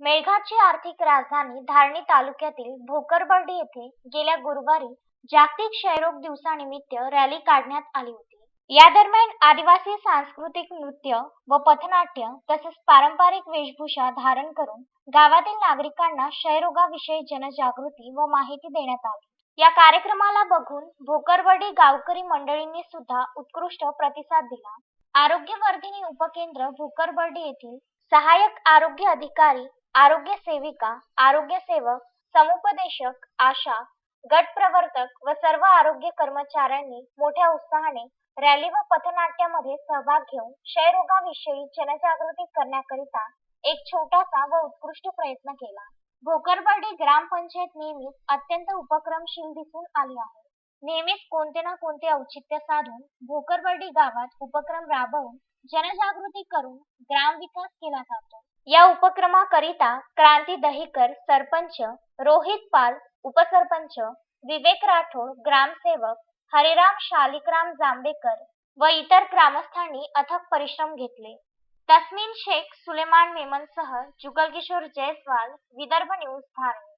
मेळघाटची आर्थिक राजधानी धारणी तालुक्यातील भोकरबर्डी येथे गेल्या गुरुवारी जागतिक क्षयरोग दिवसानिमित्त रॅली काढण्यात आली होती. या दरम्यान आदिवासी सांस्कृतिक नृत्य व पथनाट्य तसेच पारंपरिक वेशभूषा धारण करून गावातील नागरिकांना क्षयरोगाविषयी जनजागृती व माहिती देण्यात आली. या कार्यक्रमाला बघून भोकरबर्डी गावकरी मंडळींनी सुद्धा उत्कृष्ट प्रतिसाद दिला. आरोग्यवर्धिनी उपकेंद्र भोकरबर्डी येथील सहाय्यक आरोग्य अधिकारी आरोग्य सेविका आरोग्य सेवक समुपदेशक आशा गट प्रवर्तक व सर्व आरोग्य कर्मचाऱ्यांनी मोठ्या उत्साहाने रॅली व पथनाट्यामध्ये सहभाग घेऊन क्षयरोगाविषयी जनजागृती करण्याकरिता एक छोटासा व उत्कृष्ट प्रयत्न केला. भोकरबर्डी ग्रामपंचायत नेहमीच अत्यंत उपक्रमशील दिसून आली आहे. नेहमीच कोणते ना कोणते औचित्य साधून भोकरबर्डी गावात उपक्रम राबवून जनजागृती करून ग्रामविकास केला जातो. या उपक्रमाकरिता क्रांती दहीकर सरपंच रोहित पाल उपसरपंच विवेक राठोड ग्रामसेवक हरिराम शालिकराम जांभेकर व इतर ग्रामस्थांनी अथक परिश्रम घेतले. तस्मिन शेख सुलेमान मेमनसह जुगलकिशोर जयस्वाल विदर्भ न्यूज धारणी